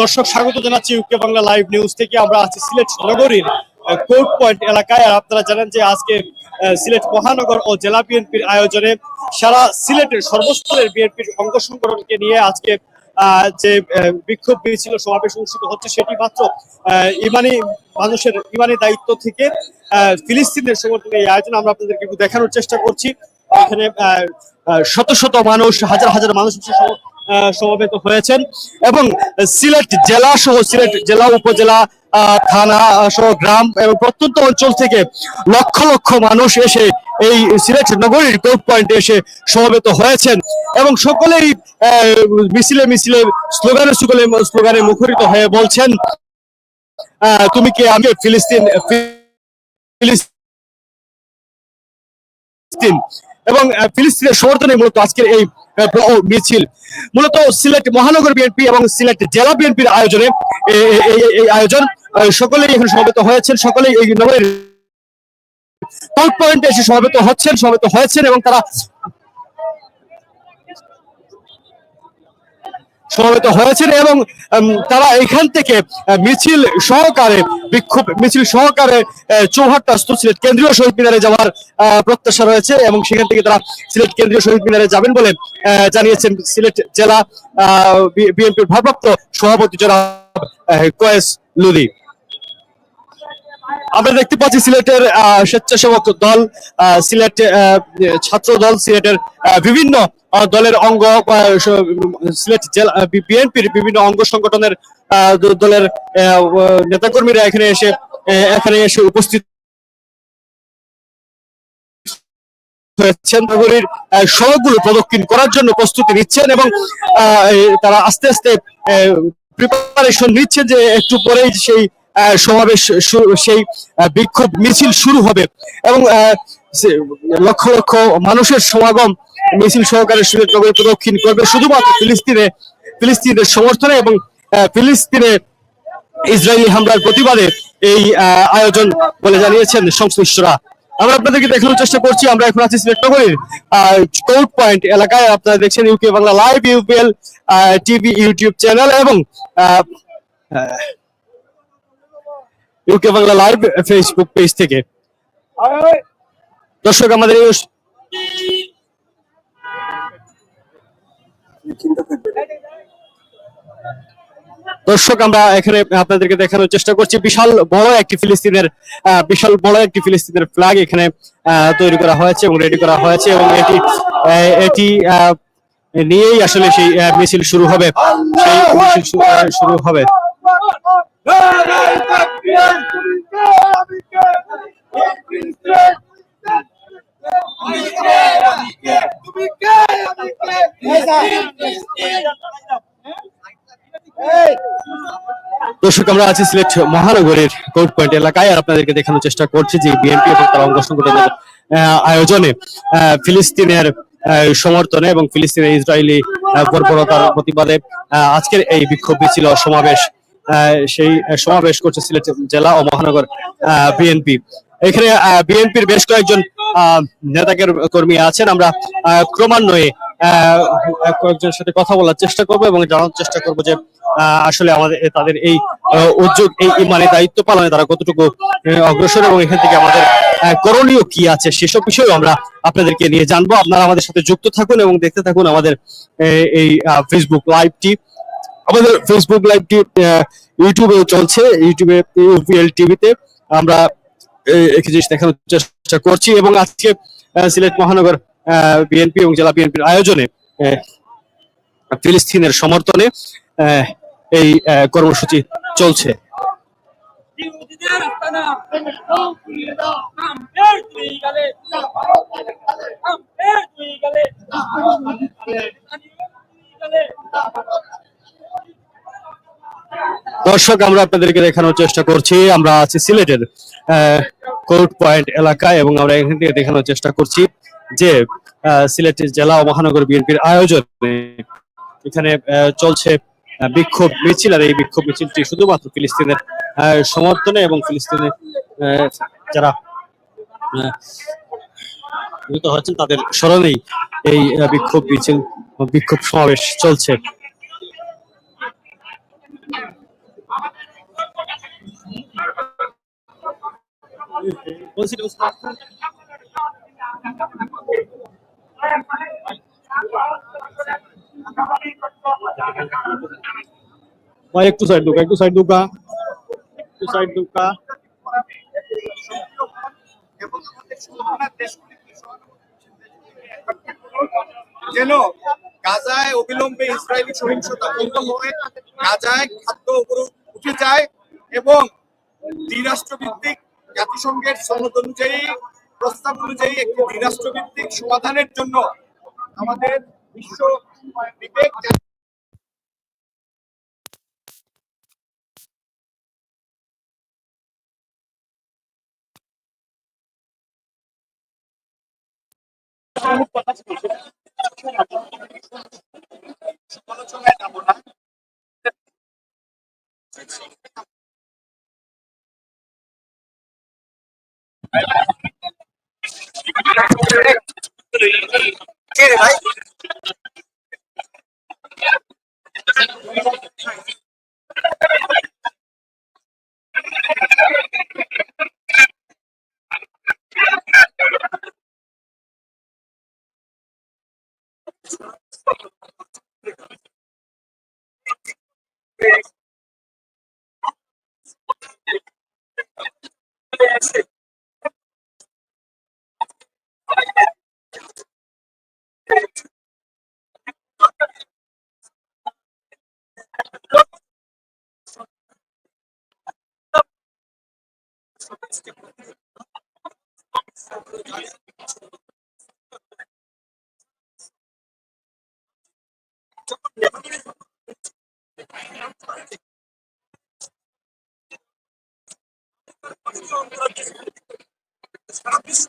দর্শক, স্বাগত জানাচ্ছি ইউকে বাংলা লাইভ নিউজ থেকে। আমরা আছি সিলেট নগরীর কোর্ট পয়েন্ট এলাকায়। আর আপনারা জানেন যে আজকে সিলেট মহানগর ও জেলা বিএনপির আয়োজনে সারা সিলেটের সর্বস্তরের বিএনপির অঙ্গ সংগঠনকে নিয়ে আজকে যে বিক্ষোভ মিছিল সমাবেশ অনুষ্ঠিত হচ্ছে, সেটি মাত্র ইমানি মানুষের, ইমানি দায়িত্ব থেকে ফিলিস্তিনের সমর্থনে এই আয়োজন আমরা আপনাদেরকে দেখানোর চেষ্টা করছি। এখানে শত শত মানুষ, হাজার হাজার মানুষ সমবেত হয়েছেন এবং সিলেট জেলা সহ সিলেট জেলা, উপজেলা থানা সহ গ্রাম এবং প্রত্যন্ত অঞ্চল থেকে লক্ষ লক্ষ মানুষ এসে এই সিলেট নগরীর কোর্ট পয়েন্টে এসে সমবেত হয়েছেন এবং সকলেই মিছিলে মিছিলে স্লোগানে স্লোগানে স্লোগানে মুখরিত হয়ে বলছেন তুমি কি আমি ফিলিস্তিন ফিলিস্তিন? এবং ফিলিস্তিনের সমর্থনে মূলত আজকের এই বড় মিছিল। মূলত সিলেট মহানগর বিএনপি এবং সিলেট জেলা বিএনপির আয়োজনে এই- আয়োজন সকলেই এখানে সমবেত হয়েছেন, সকলেই এই নগরের পয়েন্টে এসে সমবেত হচ্ছেন, সমবেত হয়েছেন এবং তারা সমবেত হয়েছেন এবং তারা এখান থেকে মিছিল সহকারে, বিক্ষোভ, মিছিল সহকারে চৌহাট্টা স্থ সিলেট কেন্দ্রীয় শহীদ মিনারে যাওয়ার প্রত্যাশা রয়েছে এবং সেখান থেকে তারা সিলেট কেন্দ্রীয় শহীদ মিনারে যাবেন বলে জানিয়েছেন সিলেট জেলা বিএনপির ভারপ্রাপ্ত সভাপতি জনাব কয়েস লুদি আমরা দেখতে পাচ্ছি সিলেটের স্বেচ্ছাসেবক দল সিলেট ছাত্র দল সিলেটের বিভিন্ন দলের অঙ্গ সিলেট জেলা বিএনপির বিভিন্ন অঙ্গ সংগঠনের দলের নেতাকর্মীরা এখানে এসে এখানে এসে উপস্থিত হয়েছেন। নগরীর সড়কগুলো প্রদক্ষিণ করার জন্য প্রস্তুতি নিচ্ছেন এবং তারা আস্তে আস্তে প্রিপারেশন নিচ্ছেন যে একটু পরেই সেই সমাবেশ সেই বিক্ষোভ মিছিল শুরু হবে এবং লক্ষ লক্ষ মানুষের সমাগম মিছিল সহকারে সিলেট নগরী প্রদক্ষিণ করবে। শুধুমাত্র ফিলিস্তিনে ফিলিস্তিনের সমর্থনে এবং ফিলিস্তিনে ইসরায়েলি হামলার প্রতিবাদে এই আয়োজন বলে জানিয়েছেন সংশ্লিষ্টরা। আমরা আপনাদেরকে দেখানোর চেষ্টা করছি। আমরা এখন আছি সিলেট নগরীর কোর্ট পয়েন্ট এলাকায়। আপনারা দেখছেন UK Bangla live UPL TV YouTube channel এবং UK Bangla live Facebook page থেকে। দর্শক, আমাদের এই দর্শক আমরা এখানে আপনাদেরকে দেখানোর চেষ্টা করছি বিশাল বড় একটি ফিলিস্তিনের আহ, বিশাল বড় একটি ফিলিস্তিনের ফ্ল্যাগ এখানে আহ, তৈরি করা হয়েছে এবং রেডি করা হয়েছে এবং এটি আহ, এটি আহ, নিয়েই আসলে সেই মিছিল শুরু হবে সেই মিছিল শুরু হবে দর্শক, আমরা আছি সিলেট মহানগরের কোর্ট পয়েন্ট এলাকায় আর আপনাদেরকে দেখানোর চেষ্টা করছি যে বিএনপি এবং তার অঙ্গ সংগঠনের আয়োজনে ফিলিস্তিনের সমর্থনে এবং ফিলিস্তিনের ইসরায়েলি বর্বরতার প্রতিবাদে আজকের এই বিক্ষোভ মিছিল সমাবেশ সেই সমাবেশ করছে সিলেট জেলা ও মহানগর বিএনপি। এখানে বিএনপির বেশ কয়েকজন নেতা কর্মী আছেন, আমরা ক্রমান্বয়ে কয়েকজনের সাথে কথা বলার চেষ্টা করব এবং জানার চেষ্টা করব যে আসলে আমাদের, তাদের এই উদ্যোগ, এই মানে দায়িত্ব পালনে তারা কতটুকু অগ্রসর এবং এখান থেকে আমাদের করণীয় কি আছে সেসব বিষয়েও আমরা আপনাদেরকে নিয়ে জানব। আপনারা আমাদের সাথে যুক্ত থাকুন এবং দেখতে থাকুন আমাদের এই ফেসবুক লাইভটি আমাদের ফেসবুক লাইভটি ইউটিউবে চলছে ইউটিউবে ইউপিএল টিভিতে আমরা একই জিনিস দেখানোর চেষ্টা করছি এবং আজকে সিলেট মহানগর বিএনপি এবং জেলা বিএনপির আয়োজনে ফিলিস্তিনের সমর্থনে এই কর্মসূচি চলছে। দর্শক, আমরা আপনাদেরকে দেখানোর চেষ্টা করছি। আমরা আছি সিলেটের কোর্ট পয়েন্ট এলাকায় এবং আমরা এখান থেকে দেখানোর চেষ্টা করছি যে সিলেটের জেলা ও মহানগর বিএনপির আয়োজনে এখানে চলছে বিক্ষোভ মিছিল। আর এই বিক্ষোভ মিছিলটি শুধুমাত্র ফিলিস্তিনের সমর্থনে এবং ফিলিস্তিনের যারা নিহত হচ্ছেন তাদের স্মরণেই এই বিক্ষোভ মিছিল বিক্ষোভ সমাবেশ চলছে। ভাই, একটু সাইড দুকা একটু সাইড দুকা একটু সাইড দুকা যেন গাজায় অবিলম্বে ইসরায়েলি সহিংসতা বন্ধ হয় গাজায় খাদ্য উপরে উঠে যায় এবং দ্বিরাষ্ট্রভিত্তিক জাতিসংঘের সনদ অনুযায়ী, প্রস্তাব অনুযায়ী একটি দ্বিরাষ্ট্রভিত্তিক সমাধানের জন্য আমাদের বিশ্ব বিবেক সমালোচনায় যাব না। কে রে Stop this.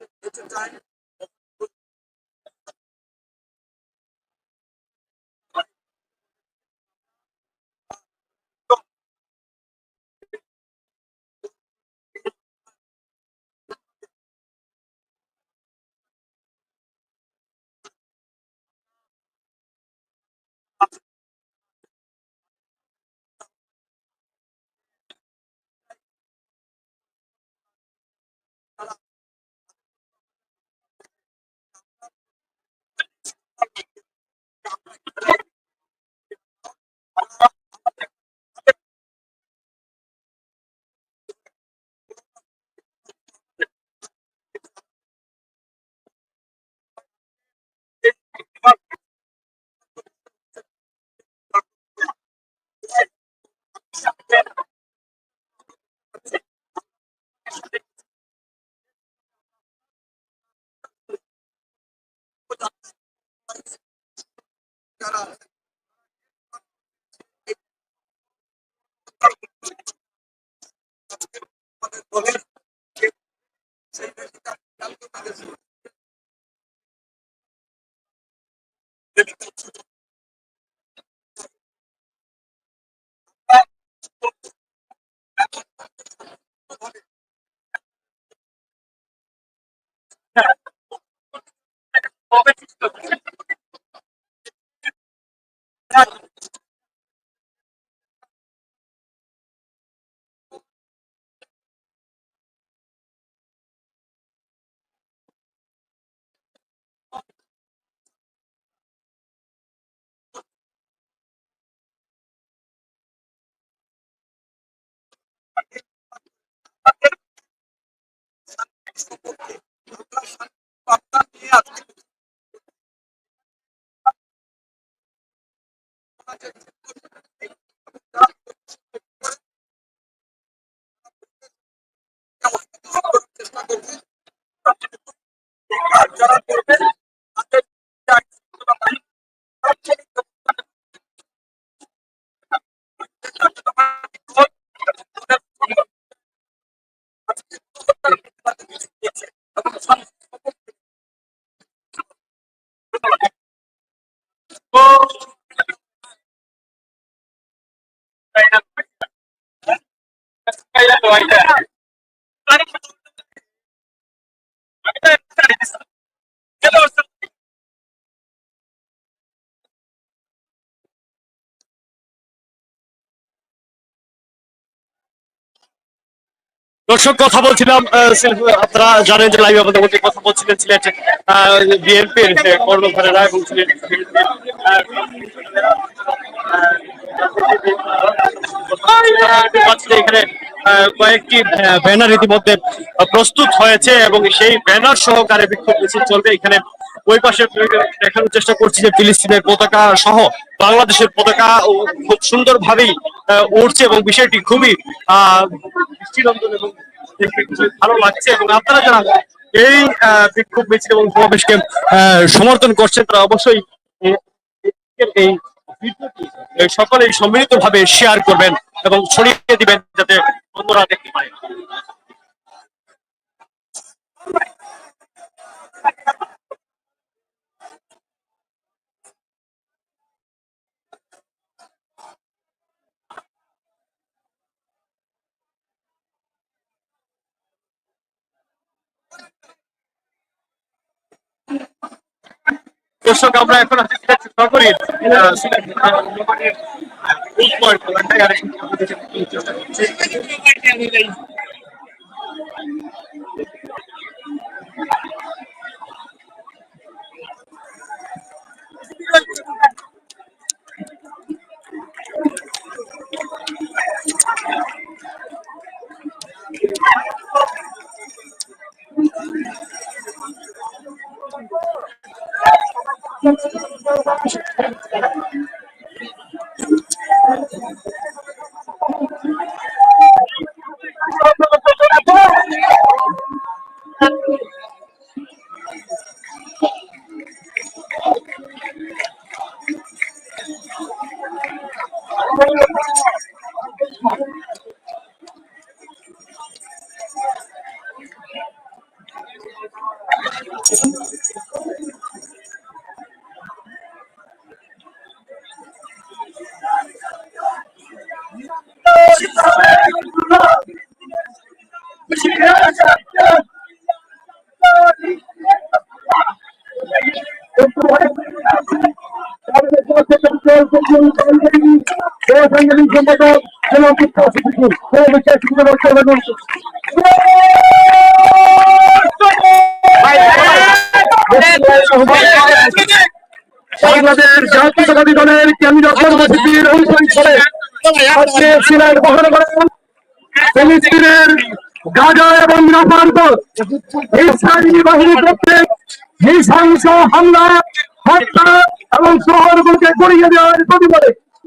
time difficult to スカイランドは痛い。দর্শক, কথা বলছিলাম আপনারা জানেন যে লাইভ আমাদের মধ্যে কথা বলছিলেন সিলেট বিএনপির কর্মকর্তারা এবং যে এখানে কয়েকটি ব্যানার ইতিমধ্যে প্রস্তুত হয়েছে এবং সেই ব্যানার সহকারে বিক্ষোভ মিছিল চলবে। এখানে ওই পাশে দেখানোর চেষ্টা করছি যে ফিলিস্তিনের পতাকা সহ বাংলাদেশের পতাকা খুব সুন্দরভাবেই আহ, উড়ছে এবং বিষয়টি খুবই আহ এবং ভালো লাগছে এবং আপনারা যারা এই বিক্ষোভ মিছিল এবং সমাবেশকে সমর্থন করছেন তারা অবশ্যই এই সকলেই সম্মিলিত ভাবে শেয়ার করবেন এবং ছড়িয়ে দিবেন যাতে অন্যরা দেখতে পায়। দর্শক আমরা এখন আছি সিলেট নগরীর সিলেট নগরীর ফুড পয়েন্ট এলাকায় আর একটু আপনাদের সাথে একটু চেষ্টা করছি। বাংলাদেশ জাতীয়তাবাদী দলের কেন্দ্রীয় কর্মসূচির হিসেবে আজকে সিলেট মহানগরে ফিলিস্তিনের গাজা এবং পর ইসরায়েলি বাহিনী কর্তৃক নৃশংস হামলা হত্যা এবং শহরগুলোকে গড়িয়ে দেওয়ার প্রতিবাদে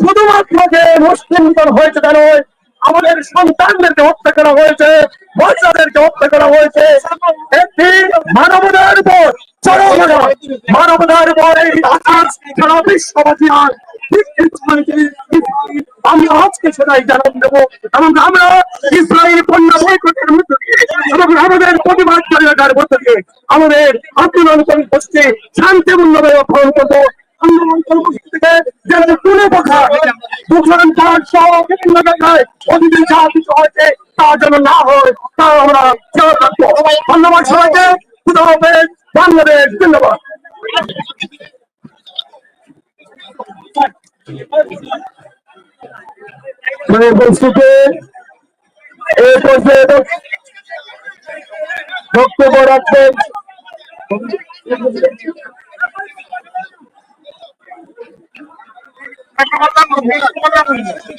শুধুমাত্র যে মুসলিমদের হয়েছে তা নয়, আমাদের সন্তানদেরকে হত্যা করা হয়েছে বাচ্চাদেরকে হত্যা করা হয়েছে। একটি মানবতার উপর আজকে দেবো। আমরা আমাদের প্রতিবাদ মধ্য দিয়ে আমাদের আন্দোলন করছে শান্তিপূর্ণভাবে অপহরণ করব। কর্মসূচি থেকে যেন কোনো প্রকার দোকান পাট সহ বিভিন্ন জায়গায় অতিথি যা কিছু হয়েছে। তা যেন না হয় তা আমরা ধন্যবাদ সবাইকে। বাংলাদেশ ধন্যবাদ সম্মানের উপস্থিতি, এই পর্যায়ে বক্তব্য রাখবেন।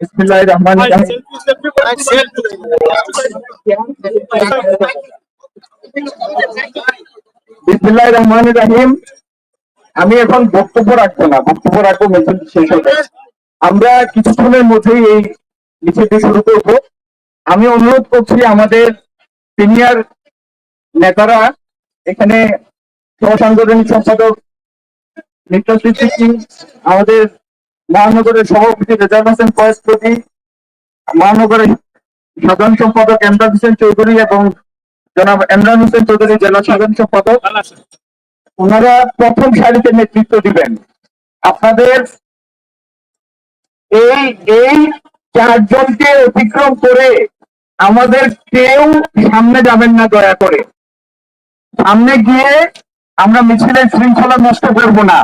বিসমিল্লাহির রহমানির রহিম। বিসমিল্লাহির রহমানির রহিম আমি এখন বক্তব্য রাখব না, বক্তব্য রাখব মিছিল শেষ হবে আমরা কিছুক্ষণের মধ্যেই এই মিছিলটি শুরু করব আমি অনুরোধ করছি আমাদের সিনিয়র নেতারা, এখানে সহসাংগঠনিক সম্পাদক নিত্য সিদ্দিকী আমাদের মহানগরের সভাপতি রেজাল হোসেন ফয়েজ প্রতি মহানগরের সাধারণ সম্পাদক এমরান হোসেন চৌধুরী এবং জনাব এমরান হোসেন চৌধুরী জেলা সাধারণ সম্পাদক। ওনারা প্রথম সারিতে নেতৃত্ব দিবেন। আপনাদের এই এই চারজনকে অতিক্রম করে আমাদের কেউ সামনে যাবেন না দয়া করে। সামনে গিয়ে আমরা মিছিলের শৃঙ্খলা নষ্ট করব না।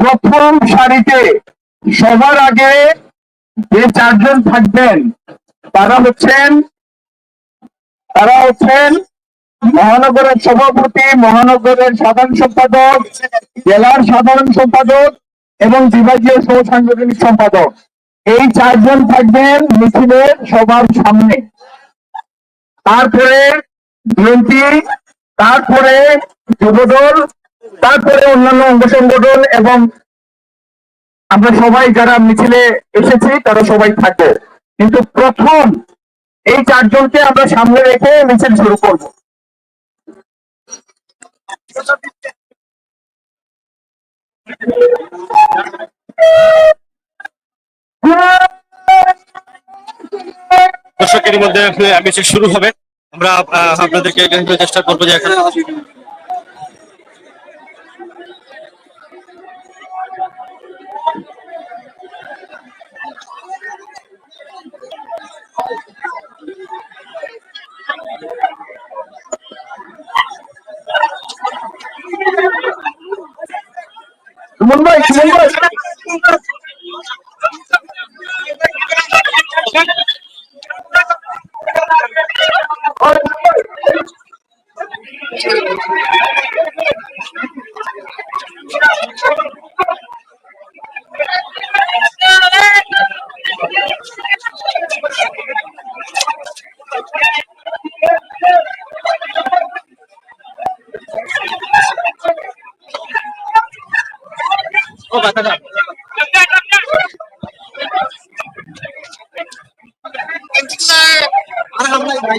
প্রথম সারিতে সবার আগে যে চারজন থাকবেন, তারা হচ্ছেন তারা হচ্ছেন মহানগরের সভাপতি, মহানগরের সাধারণ সম্পাদক, জেলার সাধারণ সম্পাদক এবং বিভাগীয় সহ সাংগঠনিক সম্পাদক। এই চারজন থাকবেন মিছিলের সবার সামনে। তারপরে বিএনপি, তারপরে যুবদল, তারপরে অন্যান্য অঙ্গ সংগঠন এবং আমরা সবাই যারা মিছিলে এসেছি, তারা সবাই থাকবে। কিন্তু প্রথম এই চারজনকে আমরা সামনে রেখে মিছিল শুরু করব। দর্শকের মধ্যে মিছিল শুরু হবে। আমরা আপনাদেরকে চেষ্টা করব যে এখন Too much. সুমন ভাই সুমন ভাই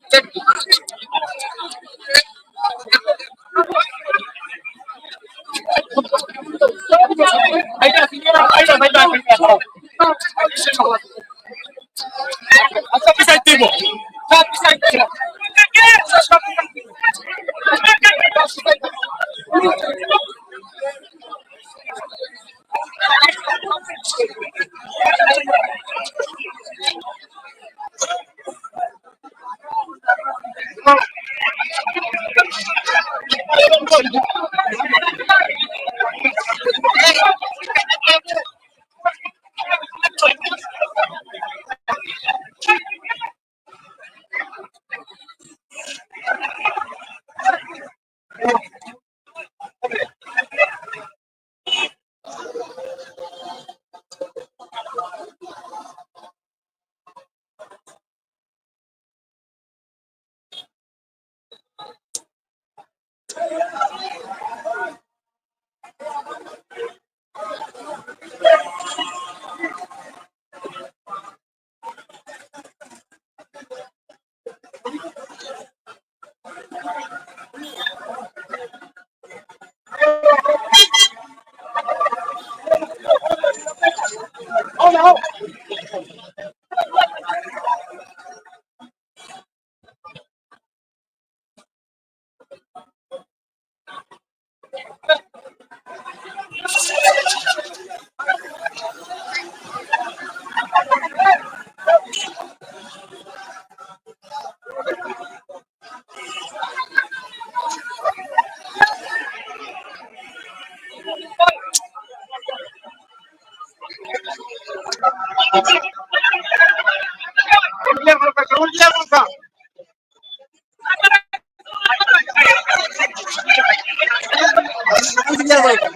আচ্ছা পিছাই 有。じゃないか。